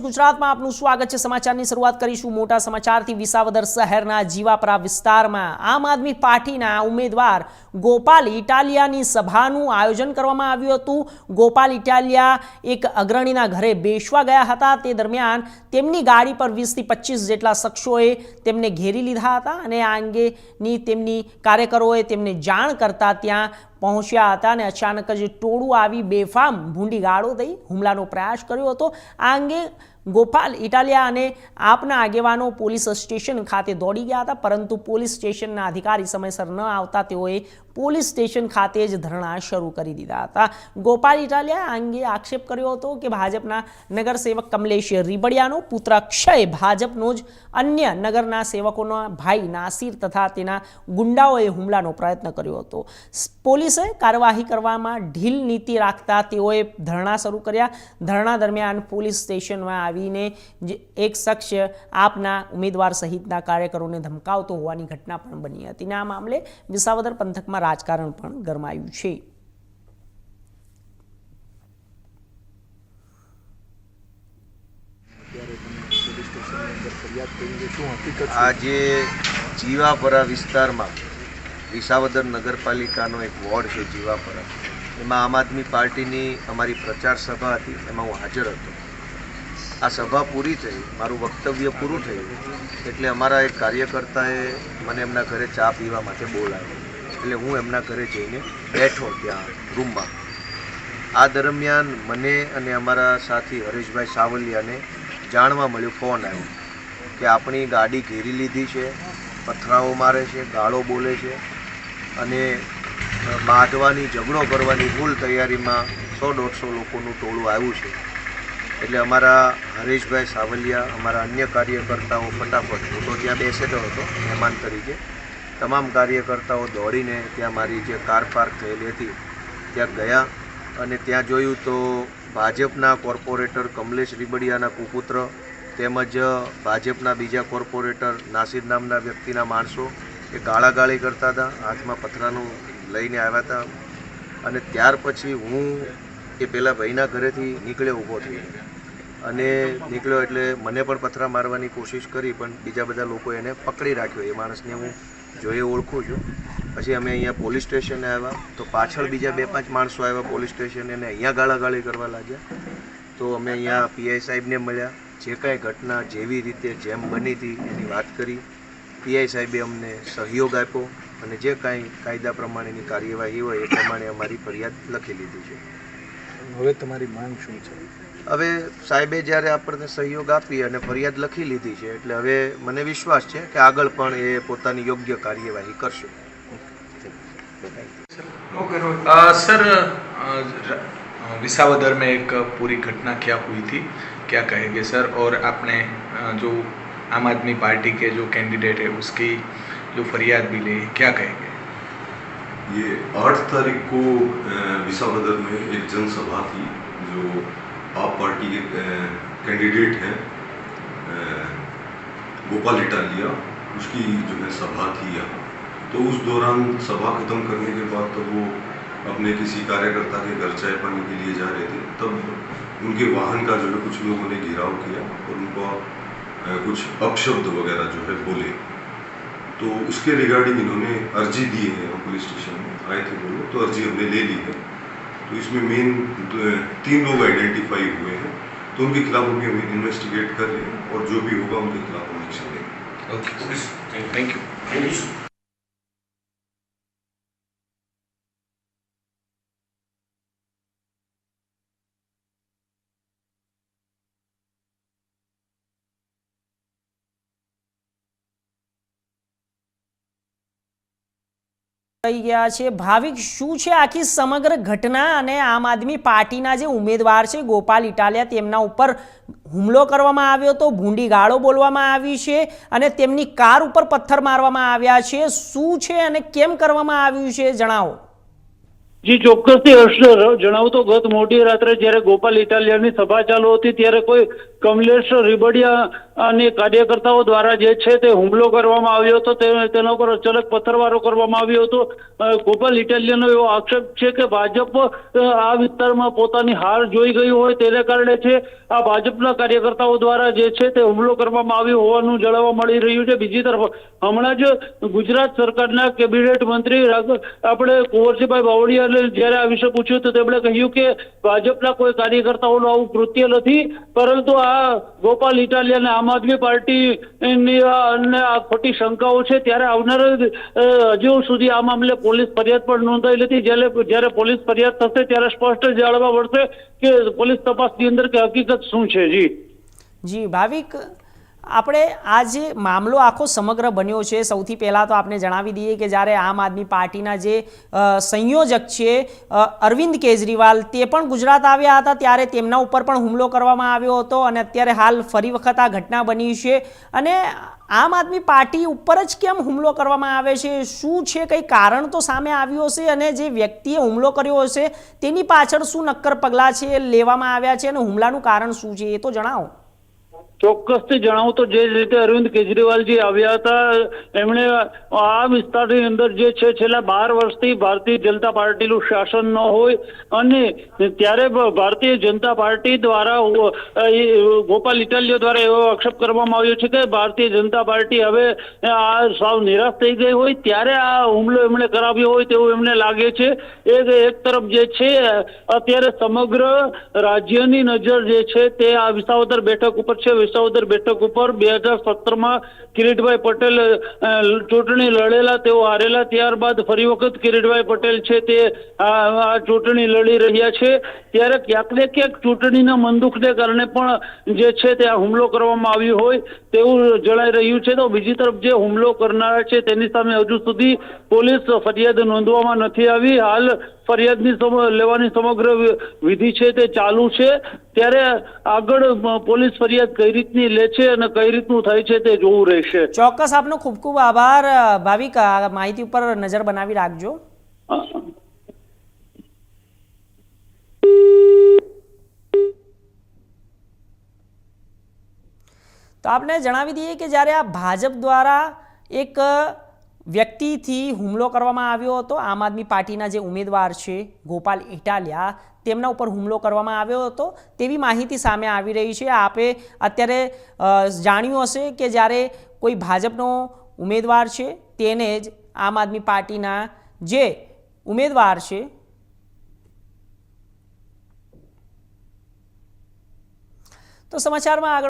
ગુજરાતમાં આપનું સ્વાગત છે. સમાચારની શરૂઆત કરીશું મોટા સમાચારથી. વિસાવદર શહેરના જીવાપરા વિસ્તારમાં આમ આદમી પાર્ટીના ઉમેદવાર ગોપાલ ઇટાલિયાની સભાનું આયોજન કરવામાં આવ્યું હતું. ગોપાલ ઇટાલિયા એક અગ્રણીના ઘરે બેસવા ગયા હતા. તે દરમિયાન તેમની ગાડી પર વીસથી પચીસ જેટલા શખ્સોએ તેમને ઘેરી લીધા હતા અને આ અંગેની તેમની કાર્યકરોએ તેમને જાણ કરતા ત્યાં પહોંચ્યા હતા અને અચાનક જ ટોળું આવી બેફામ ભૂંડી ગાળો દઈ હુમલાનો પ્રયાસ કર્યો હતો. આ અંગે ગોપાલ ઇટાલિયા અને આપના આગેવાનો પોલીસ સ્ટેશન ખાતે દોડી ગયા હતા, પરંતુ પોલીસ સ્ટેશનના અધિકારી સમયસર ન આવતા તેઓએ પોલીસ સ્ટેશન ખાતે જ ધરણા શરૂ કરી દીધા હતા. ગોપાલ ઇટાલિયા આ અંગે આક્ષેપ કર્યો હતો કે ભાજપના નગરસેવક કમલેશ રીબડિયાનો પુત્ર ક્ષય ભાજપનો જ અન્ય નગરના સેવકોનો ભાઈ નાસિર તથા તેના ગુંડાઓએ હુમલાનો પ્રયત્ન કર્યો હતો. પોલીસે કાર્યવાહી કરવામાં ઢીલ નીતિ રાખતા તેઓએ ધરણા શરૂ કર્યા. ધરણા દરમિયાન પોલીસ સ્ટેશનમાં આવીને એક શખ્સ આપના ઉમેદવાર સહિતના કાર્યકરોને ધમકાવતો હોવાની ઘટના પણ બની હતી. અને આ મામલે વિસાવદર પંથકમાં રાજકારણ પણ ગરમાયું છે. આજે જીવાપરા વિસ્તારમાં વિસાવદર નગરપાલિકાનો એક વોર્ડ છે જીવાપરા. એમાં આમ આદમી પાર્ટીની અમારી પ્રચાર સભા હતી, એમાં હું હાજર હતો. આ સભા પૂરી થઈ, મારું વક્તવ્ય પૂરું થયું, એટલે અમારા એક કાર્યકર્તાએ મને એમના ઘરે ચા પીવા માટે બોલાવ્યો. એટલે હું એમના ઘરે જઈને બેઠો ત્યાં રૂમમાં. આ દરમિયાન મને અને અમારા સાથી હરેશભાઈ સાવલિયાને જાણવા મળ્યું, ફોન આવ્યો કે આપણી ગાડી ઘેરી લીધી છે, પથરાઓ મારે છે, ગાળો બોલે છે અને માધવાની ઝઘડો કરવાની ફૂલ તૈયારીમાં સો દોઢસો લોકોનું ટોળું આવ્યું છે. એટલે અમારા હરેશભાઈ સાવલિયા, અમારા અન્ય કાર્યકર્તાઓ ફટાફટ, હું તો ત્યાં બેસેલો હતો, મહેમાન તરીકે તમામ કાર્યકર્તાઓ દોડીને ત્યાં મારી જે કાર પાર્ક થયેલી હતી, ત્યાં ગયા અને ત્યાં જોયું તો ભાજપના કોર્પોરેટર કમલેશ રીબડિયાના કુપુત્ર તેમજ ભાજપના બીજા કોર્પોરેટર નાસિર નામના વ્યક્તિના માણસો એ ગાળાગાળી કરતા હતા, હાથમાં પથરાનું લઈને આવ્યા હતા અને ત્યાર પછી હું એ પેલા ભાઈના ઘરેથી નીકળ્યો ઊભો થયો અને નીકળ્યો એટલે મને પણ પથરા મારવાની કોશિશ કરી પણ બીજા બધા લોકો એને પકડી રાખ્યો, એ માણસને હું જોઈએ ઓળખું છું. પછી અમે અહીંયા પોલીસ સ્ટેશને આવ્યા. તો પાછળ બીજા બે પાંચ માણસો આવ્યા પોલીસ સ્ટેશને અને અહીંયા ગાળાગાળી કરવા લાગ્યા. તો અમે અહીંયા પીઆઈ સાહેબને મળ્યા. જે કાંઈ ઘટના જેવી રીતે જેમ બની હતી એની વાત કરી. પીઆઈ સાહેબે અમને સહયોગ આપ્યો અને જે કાંઈ કાયદા પ્રમાણેની કાર્યવાહી હોય એ પ્રમાણે અમારી ફરિયાદ લખી લીધી છે. હવે તમારી માંગ શું છે હવે સાહેબે જ્યારે આપણને સહયોગ આપી અને ફરિયાદ લખી લીધી છે એટલે હવે મને વિશ્વાસ છે કે આગળ પણ એ પોતાની યોગ્ય કાર્યવાહી કરશે अ, सर अ, र- अ, विसावदर में एक पूरी घटना क्या हुई थी क्या कहेंगे सर और आपने अ, जो आम आदमी पार्टी के जो कैंडिडेट है उसकी जो फरियाद भी ली क्या कहेंगे ये आठ तारीख को विसावदर में एक जनसभा थी, जो आप पार्टी के कैंडिडेट हैं गोपाल इटालिया, उसकी जो है सभा थी यहाँ। तो उस दौरान सभा खत्म करने के बाद तो वो अपने किसी कार्यकर्ता के घर चाय पानी के लिए जा रहे थे। तब उनके वाहन का जो है कुछ लोगों ने घेराव किया और उनको कुछ अपशब्द वगैरह जो है बोले। तो उसके रिगार्डिंग इन्होंने अर्जी दी है पुलिस स्टेशन में आए थे वो लोग तो अर्जी हमने ले ली है। तो इसमें मेन तीन लोग आइडेंटिफाई हुए हैं तो उनके खिलाफ हम इन्वेस्टिगेट कर रहे हैं और जो भी होगा उनके खिलाफ हम एक्शन लेंगे। ओके थैंक यू થઈ ગયા છે. ભાવિક, શું છે આખી સમગ્ર ઘટના? અને આમ આદમી પાર્ટીના જે ઉમેદવાર છે, ગોપાલ ઇટાલિયા, તેમના ઉપર હુમલો કરવામાં આવ્યો હતો ભૂંડી ગાળો બોલવામાં આવી છે અને તેમની કાર ઉપર પથ્થર મારવામાં આવ્યા છે. શું છે અને કેમ કરવામાં આવ્યું છે? જણાવો. જી, ચોક્કસથી હર્ષ જણાવું તો ગત મોડી રાત્રે જ્યારે ગોપાલ ઇટાલિયાની સભા ચાલુ હતી, ત્યારે કોઈ કમલેશ રીબડિયા અને કાર્યકર્તાઓ દ્વારા જે છે તે હુમલો કરવામાં આવ્યો હતો તેના ઉપર અચાનક પથ્થરમારો કરવામાં આવ્યો હતો. ગોપાલ ઇટાલિયાનો એવો આક્ષેપ છે કે ભાજપ આ વિસ્તારમાં પોતાની હાર જોઈ ગયું હોય તેને કારણે છે, આ ભાજપના કાર્યકર્તાઓ દ્વારા જે છે તે હુમલો કરવામાં આવ્યો હોવાનું જણાવવા મળી રહ્યું છે. બીજી તરફ, હમણાં જ ગુજરાત સરકારના કેબિનેટ મંત્રી આપણે કુંવરજીભાઈ બાવળિયાને જ્યારે આ વિશે પૂછ્યું તો તેમણે કહ્યું કે ભાજપના કોઈ કાર્યકર્તાઓનું આવું કૃત્ય નથી, પરંતુ આ ગોપાલ ઇટાલિયન આમ આદમી પાર્ટીની ખોટી શંકાઓ છે, ત્યારે આવનાર હજુ સુધી આ મામલે પોલીસ ફરિયાદ પણ નોંધાઈ નથી. જ્યારે જ્યારે પોલીસ ફરિયાદ થશે, ત્યારે સ્પષ્ટ જાણવા પડશે કે પોલીસ તપાસની અંદર કે હકીકત શું છે. જી. જી, ભાવિક આપણે આ જે મામલો આખો સમગ્ર બન્યો છે, સૌથી પહેલાં તો આપણે જણાવી દઈએ કે જ્યારે આમ આદમી પાર્ટીના જે સંયોજક છે અરવિંદ કેજરીવાલ તે પણ ગુજરાત આવ્યા હતા, ત્યારે તેમના ઉપર પણ હુમલો કરવામાં આવ્યો હતો અને અત્યારે હાલ ફરી વખત આ ઘટના બની છે. અને આમ આદમી પાર્ટી ઉપર જ કેમ હુમલો કરવામાં આવે છે? શું છે? કંઈ કારણ તો સામે આવ્યું હશે? અને જે વ્યક્તિએ હુમલો કર્યો હશે, તેની પાછળ શું નક્કર પગલાં છે, લેવામાં આવ્યા છે અને હુમલાનું કારણ શું છે એ તો જણાવો. ચોક્કસથી જણાવું તો જે રીતે અરવિંદ કેજરીવાલજી આવ્યા હતા, એમણે આ વિસ્તારની અંદર જે છે, છેલ્લા બાર વર્ષથી ભારતીય જનતા પાર્ટીનું શાસન ન હોય અને ત્યારે ભારતીય જનતા પાર્ટી દ્વારા ગોપાલ ઇટાલિયો દ્વારા એવો આક્ષેપ કરવામાં આવ્યો છે કે ભારતીય જનતા પાર્ટી હવે આ સાવ નિરાશ થઈ ગઈ હોય, ત્યારે આ હુમલો એમણે કરાવ્યો હોય તેવું એમને લાગે છે. એ એક તરફ જે છે, અત્યારે સમગ્ર રાજ્યની નજર જે છે, તે આ વિસાવદર બેઠક ઉપર છે. વિસાવદર બેઠક ઉપર બે હજાર સત્તરમાં કિરીટભાઈ પટેલ ચૂંટણી લડેલા, તેઓ હારેલા, ત્યારબાદ ફરી વખત કિરીટભાઈ પટેલ છે તે આ ચૂંટણી લડી રહ્યા છે. ત્યારે ક્યાંક ને ક્યાંક ચૂંટણીના મનદુખને કારણે પણ જે છે તે આ હુમલો કરવામાં આવ્યો હોય તેવું જણાઈ રહ્યું છે. તો બીજી તરફ જે હુમલો કરનારા છે તેની સામે હજુ સુધી પોલીસ ફરિયાદ નોંધવામાં નથી આવી. હાલ ફરિયાદની લેવાની સમગ્ર વિધિ છે તે ચાલુ છે. ત્યારે આગળ પોલીસ ફરિયાદ કઈ રીતની લે છે અને કઈ રીતનું થાય છે તે જોવું રહેશે. ચોક્કસ આપનો ખૂબ ખૂબ આભાર. ભાવિક માહિતી ઉપર નજર બનાવી રાખજો. તો આપણે જણાવી દઈએ કે જ્યારે આ ભાજપ દ્વારા એક વ્યક્તિથી હુમલો કરવામાં આવ્યો હતો. આમ આદમી પાર્ટીના જે ઉમેદવાર છે, ગોપાલ ઇટાલિયા, તેમના ઉપર હુમલો કરવામાં આવ્યો હતો. તેવી માહિતી સામે આવી રહી છે. આપે અત્યારે જાણ્યું હશે કે જ્યારે કોઈ ભાજપનો ઉમેદવાર છે, તેને જ આમ આદમી પાર્ટીના જે ઉમેદવાર છે, તો સમાચારમાં આગળ